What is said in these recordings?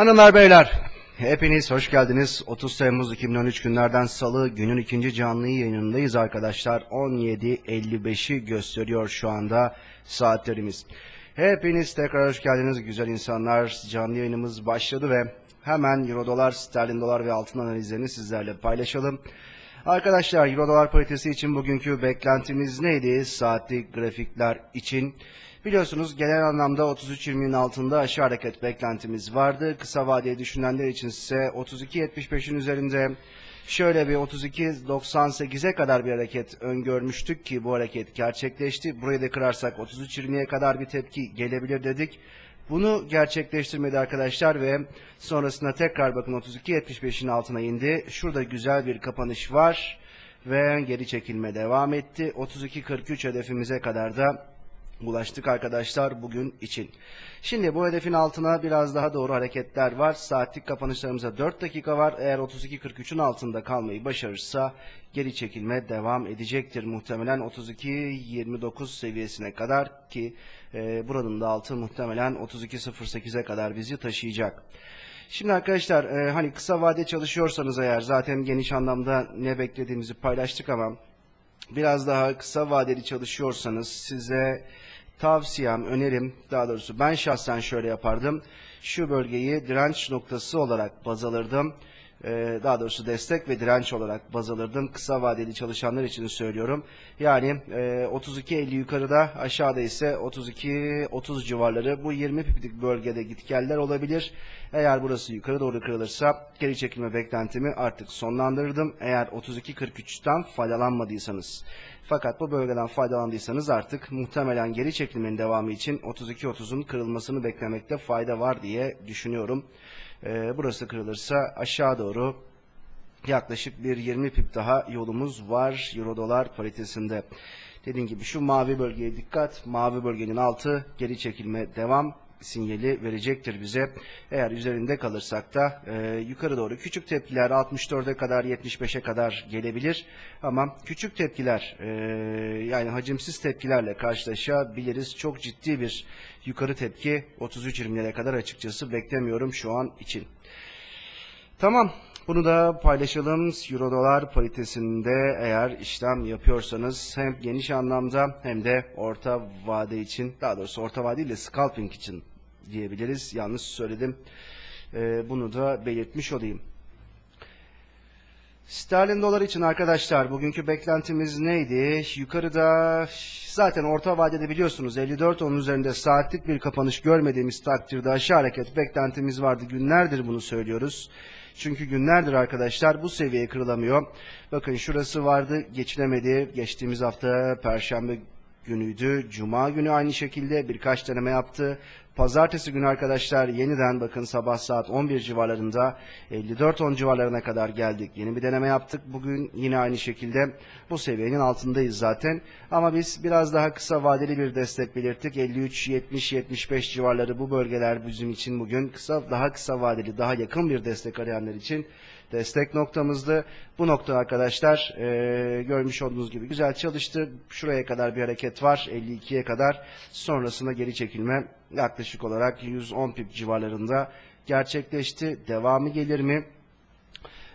Hanımlar beyler, hepiniz hoş geldiniz. 30 Temmuz 2013 günlerden salı günün ikinci canlı yayınındayız arkadaşlar. 17.55'i gösteriyor şu anda saatlerimiz. Hepiniz tekrar hoş geldiniz güzel insanlar. Canlı yayınımız başladı ve hemen Euro dolar, sterlin dolar ve altın analizlerini sizlerle paylaşalım. Arkadaşlar Euro dolar paritesi için bugünkü beklentimiz neydi? Saatlik grafikler için. Biliyorsunuz genel anlamda 33.20'nin altında aşağı hareket beklentimiz vardı. Kısa vadeye düşünenler için ise 32.75'in üzerinde şöyle bir 32.98'e kadar bir hareket öngörmüştük ki bu hareket gerçekleşti. Burayı da kırarsak 33.20'ye kadar bir tepki gelebilir dedik. Bunu gerçekleştirmedi arkadaşlar ve sonrasında tekrar bakın 32.75'in altına indi. Şurada güzel bir kapanış var ve geri çekilme devam etti. 32.43 hedefimize kadar da ulaştık arkadaşlar bugün için. Şimdi bu hedefin altına biraz daha doğru hareketler var. Saatlik kapanışlarımıza 4 dakika var. Eğer 32.43'ün altında kalmayı başarırsa geri çekilme devam edecektir. Muhtemelen 32.29 seviyesine kadar ki e, buranın da altı muhtemelen 32.08'e kadar bizi taşıyacak. Şimdi arkadaşlar e, hani kısa vade çalışıyorsanız eğer zaten geniş anlamda ne beklediğimizi paylaştık ama biraz daha kısa vadeli çalışıyorsanız size tavsiyem, önerim daha doğrusu ben şahsen şöyle yapardım. Şu bölgeyi direnç noktası olarak baz alırdım. Ee, daha doğrusu destek ve direnç olarak baz alırdım. Kısa vadeli çalışanlar için söylüyorum. Yani e, 32.50 yukarıda aşağıda ise 32-30 civarları bu 20 piplik bölgede gitgeller olabilir. Eğer burası yukarı doğru kırılırsa geri çekilme beklentimi artık sonlandırdım. Eğer 32.43'ten faydalanmadıysanız. Fakat bu bölgeden faydalandıysanız artık muhtemelen geri çekilmenin devamı için 32.30'un kırılmasını beklemekte fayda var diye düşünüyorum. Ee, burası kırılırsa aşağı doğru yaklaşık bir 20 pip daha yolumuz var Euro dolar paritesinde. Dediğim gibi şu mavi bölgeye dikkat. Mavi bölgenin altı geri çekilme devam sinyali verecektir bize. Eğer üzerinde kalırsak da e, yukarı doğru küçük tepkiler 64'e kadar 75'e kadar gelebilir. Ama küçük tepkiler e, yani hacimsiz tepkilerle karşılaşabiliriz. Çok ciddi bir yukarı tepki 33-20'lere kadar açıkçası beklemiyorum şu an için. Tamam. Bunu da paylaşalım. Euro dolar paritesinde eğer işlem yapıyorsanız hem geniş anlamda hem de orta vade için daha doğrusu orta vade ile scalping için diyebiliriz. Yanlış söyledim. Ee, bunu da belirtmiş olayım. Sterlin dolar için arkadaşlar bugünkü beklentimiz neydi? Yukarıda zaten orta vadede biliyorsunuz 54 onun üzerinde saatlik bir kapanış görmediğimiz takdirde aşağı hareket beklentimiz vardı. Günlerdir bunu söylüyoruz. Çünkü günlerdir arkadaşlar bu seviye kırılamıyor. Bakın şurası vardı geçilemedi. Geçtiğimiz hafta perşembe günüydü. Cuma günü aynı şekilde birkaç deneme yaptı. Pazartesi günü arkadaşlar yeniden bakın sabah saat 11 civarlarında 54-10 civarlarına kadar geldik. Yeni bir deneme yaptık. Bugün yine aynı şekilde bu seviyenin altındayız zaten. Ama biz biraz daha kısa vadeli bir destek belirttik. 53-70-75 civarları bu bölgeler bizim için bugün kısa daha kısa vadeli daha yakın bir destek arayanlar için destek noktamızdı. Bu nokta arkadaşlar e, görmüş olduğunuz gibi güzel çalıştı. Şuraya kadar bir hareket var 52'ye kadar. Sonrasında geri çekilme yaklaşık olarak 110 pip civarlarında gerçekleşti. Devamı gelir mi?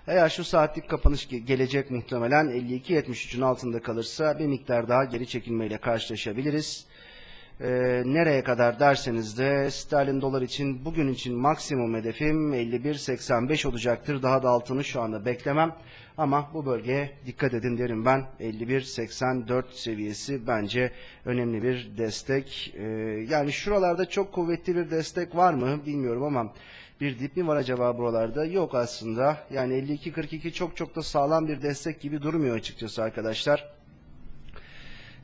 Eğer şu saatlik kapanış ge- gelecek muhtemelen 52-73'ün altında kalırsa bir miktar daha geri çekilmeyle karşılaşabiliriz. Ee, nereye kadar derseniz de sterlin dolar için bugün için maksimum hedefim 51.85 olacaktır. Daha da altını şu anda beklemem. Ama bu bölgeye dikkat edin derim ben. 51.84 seviyesi bence önemli bir destek. Ee, yani şuralarda çok kuvvetli bir destek var mı bilmiyorum ama bir dip mi var acaba buralarda? Yok aslında. Yani 52.42 çok çok da sağlam bir destek gibi durmuyor açıkçası arkadaşlar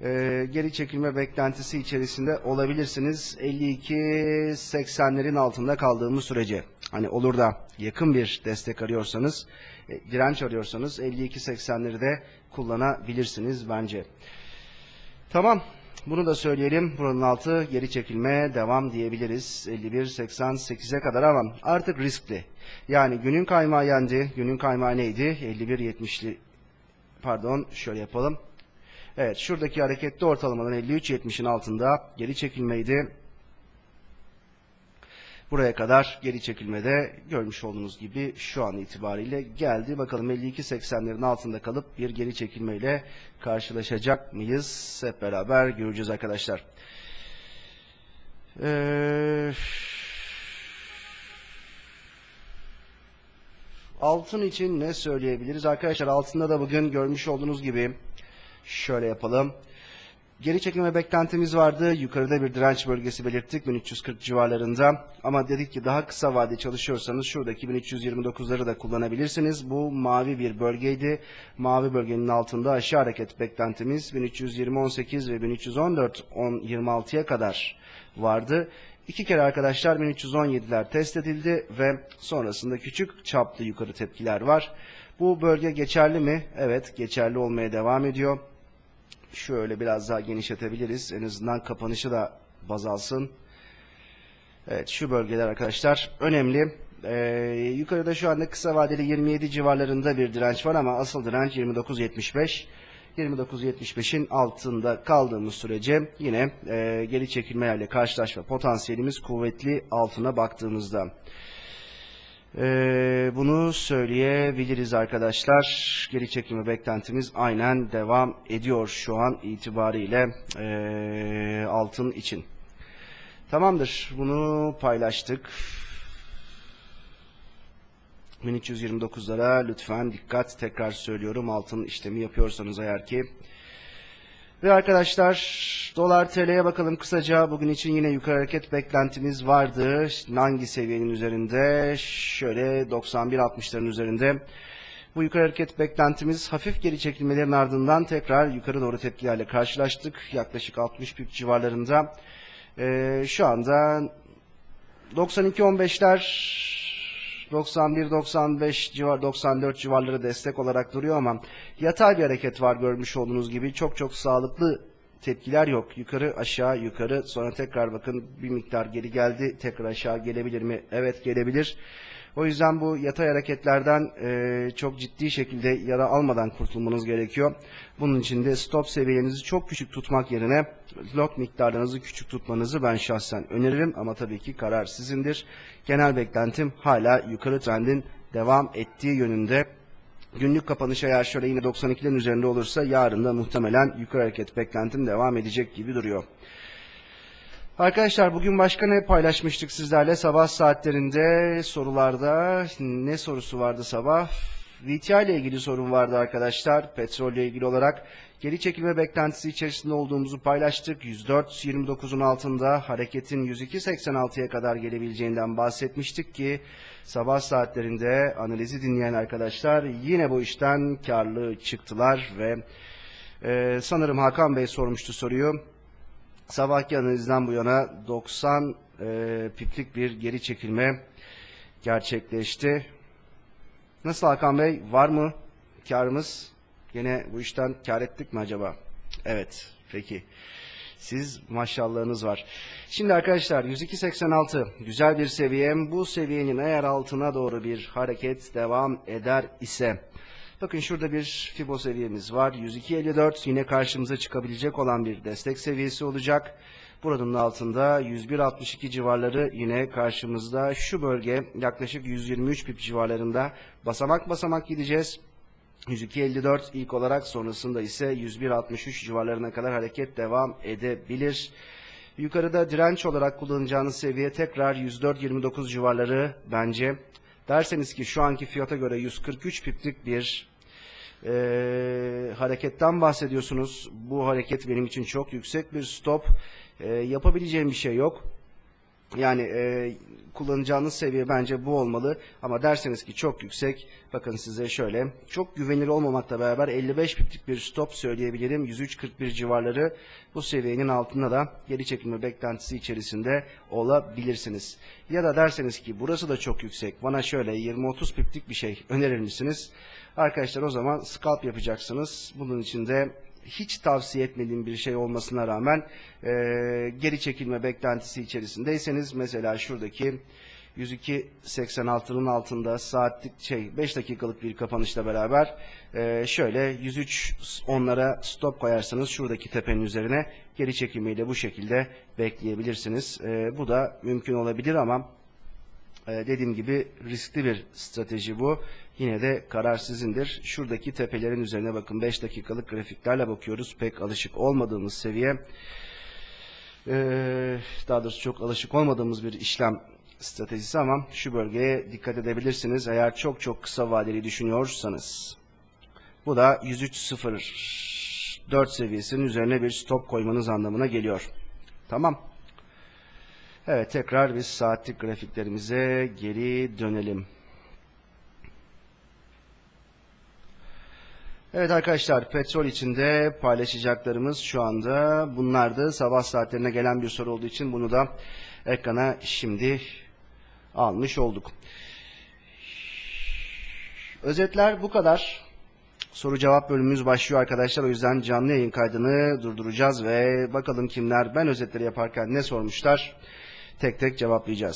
e, geri çekilme beklentisi içerisinde olabilirsiniz. 52-80'lerin altında kaldığımız sürece. Hani olur da yakın bir destek arıyorsanız, e, direnç arıyorsanız 52-80'leri de kullanabilirsiniz bence. Tamam. Bunu da söyleyelim. Buranın altı geri çekilme devam diyebiliriz. 51.88'e kadar ama artık riskli. Yani günün kaymağı yendi. Günün kaymağı neydi? 51.70'li pardon şöyle yapalım. Evet şuradaki hareketli ortalamadan 53.70'in altında geri çekilmeydi. buraya kadar geri çekilmede görmüş olduğunuz gibi şu an itibariyle geldi. Bakalım 52.80'lerin altında kalıp bir geri çekilmeyle karşılaşacak mıyız? Hep beraber göreceğiz arkadaşlar. Ee, altın için ne söyleyebiliriz? Arkadaşlar altında da bugün görmüş olduğunuz gibi şöyle yapalım. Geri çekilme beklentimiz vardı. Yukarıda bir direnç bölgesi belirttik 1340 civarlarında. Ama dedik ki daha kısa vade çalışıyorsanız şuradaki 1329'ları da kullanabilirsiniz. Bu mavi bir bölgeydi. Mavi bölgenin altında aşağı hareket beklentimiz 1320-18 ve 1314-26'ya kadar vardı. İki kere arkadaşlar 1317'ler test edildi ve sonrasında küçük çaplı yukarı tepkiler var. Bu bölge geçerli mi? Evet geçerli olmaya devam ediyor. Şöyle biraz daha genişletebiliriz. En azından kapanışı da baz alsın. Evet şu bölgeler arkadaşlar önemli. Ee, yukarıda şu anda kısa vadeli 27 civarlarında bir direnç var ama asıl direnç 29.75. 29.75'in altında kaldığımız sürece yine e, geri çekilmelerle karşılaşma potansiyelimiz kuvvetli altına baktığımızda. Ee, bunu söyleyebiliriz arkadaşlar. Geri çekilme beklentimiz aynen devam ediyor şu an itibariyle ee, altın için. Tamamdır. Bunu paylaştık. 1329'lara lütfen dikkat tekrar söylüyorum altın işlemi yapıyorsanız eğer ki. Ve arkadaşlar dolar TL'ye bakalım kısaca. Bugün için yine yukarı hareket beklentimiz vardı. Hangi seviyenin üzerinde? Şöyle 91-60'ların üzerinde. Bu yukarı hareket beklentimiz hafif geri çekilmelerin ardından tekrar yukarı doğru tepkilerle karşılaştık. Yaklaşık 60 pip civarlarında. Ee, şu anda 92-15'ler 91-95 civar 94 civarları destek olarak duruyor ama yatay bir hareket var görmüş olduğunuz gibi. Çok çok sağlıklı tepkiler yok. Yukarı aşağı yukarı sonra tekrar bakın bir miktar geri geldi. Tekrar aşağı gelebilir mi? Evet gelebilir. O yüzden bu yatay hareketlerden e, çok ciddi şekilde yara almadan kurtulmanız gerekiyor. Bunun için de stop seviyenizi çok küçük tutmak yerine lot miktarlarınızı küçük tutmanızı ben şahsen öneririm ama tabii ki karar sizindir. Genel beklentim hala yukarı trendin devam ettiği yönünde. Günlük kapanış eğer şöyle yine 92'lerin üzerinde olursa yarın da muhtemelen yukarı hareket beklentim devam edecek gibi duruyor. Arkadaşlar bugün başka ne paylaşmıştık sizlerle sabah saatlerinde sorularda ne sorusu vardı sabah? VTA ile ilgili sorun vardı arkadaşlar petrolle ilgili olarak. Geri çekilme beklentisi içerisinde olduğumuzu paylaştık. 104.29'un altında hareketin 102.86'ya kadar gelebileceğinden bahsetmiştik ki sabah saatlerinde analizi dinleyen arkadaşlar yine bu işten karlı çıktılar ve e, sanırım Hakan Bey sormuştu soruyu. Sabahki analizden bu yana 90 e, piplik bir geri çekilme gerçekleşti. Nasıl Hakan Bey? Var mı karımız? Yine bu işten kar ettik mi acaba? Evet. Peki. Siz maşallahınız var. Şimdi arkadaşlar 102.86 güzel bir seviye. Bu seviyenin eğer altına doğru bir hareket devam eder ise Bakın şurada bir Fibo seviyemiz var. 102.54 yine karşımıza çıkabilecek olan bir destek seviyesi olacak. Buranın altında 101.62 civarları yine karşımızda. Şu bölge yaklaşık 123 pip civarlarında basamak basamak gideceğiz. 102.54 ilk olarak sonrasında ise 101.63 civarlarına kadar hareket devam edebilir. Yukarıda direnç olarak kullanacağınız seviye tekrar 104.29 civarları bence. Derseniz ki şu anki fiyata göre 143 piplik bir e, hareketten bahsediyorsunuz. Bu hareket benim için çok yüksek bir stop. E, yapabileceğim bir şey yok. Yani e, kullanacağınız seviye bence bu olmalı. Ama derseniz ki çok yüksek, bakın size şöyle, çok güvenilir olmamakla beraber 55 piplik bir stop söyleyebilirim. 103.41 civarları bu seviyenin altında da geri çekilme beklentisi içerisinde olabilirsiniz. Ya da derseniz ki burası da çok yüksek, bana şöyle 20-30 piplik bir şey önerir misiniz? Arkadaşlar o zaman scalp yapacaksınız. Bunun için de hiç tavsiye etmediğim bir şey olmasına rağmen e, geri çekilme beklentisi içerisindeyseniz mesela şuradaki 102.86'nın altında saatlik şey 5 dakikalık bir kapanışla beraber e, şöyle 103 onlara stop koyarsanız şuradaki tepenin üzerine geri çekilmeyi de bu şekilde bekleyebilirsiniz. E, bu da mümkün olabilir ama Ee, dediğim gibi riskli bir strateji bu. Yine de karar sizindir. Şuradaki tepelerin üzerine bakın 5 dakikalık grafiklerle bakıyoruz. Pek alışık olmadığımız seviye. Ee, daha doğrusu çok alışık olmadığımız bir işlem stratejisi ama şu bölgeye dikkat edebilirsiniz eğer çok çok kısa vadeli düşünüyorsanız. Bu da 103.04 seviyesinin üzerine bir stop koymanız anlamına geliyor. Tamam. Evet tekrar biz saatlik grafiklerimize geri dönelim. Evet arkadaşlar petrol içinde paylaşacaklarımız şu anda bunlardı. Sabah saatlerine gelen bir soru olduğu için bunu da ekrana şimdi almış olduk. Özetler bu kadar. Soru cevap bölümümüz başlıyor arkadaşlar. O yüzden canlı yayın kaydını durduracağız ve bakalım kimler ben özetleri yaparken ne sormuşlar tek tek cevaplayacağız.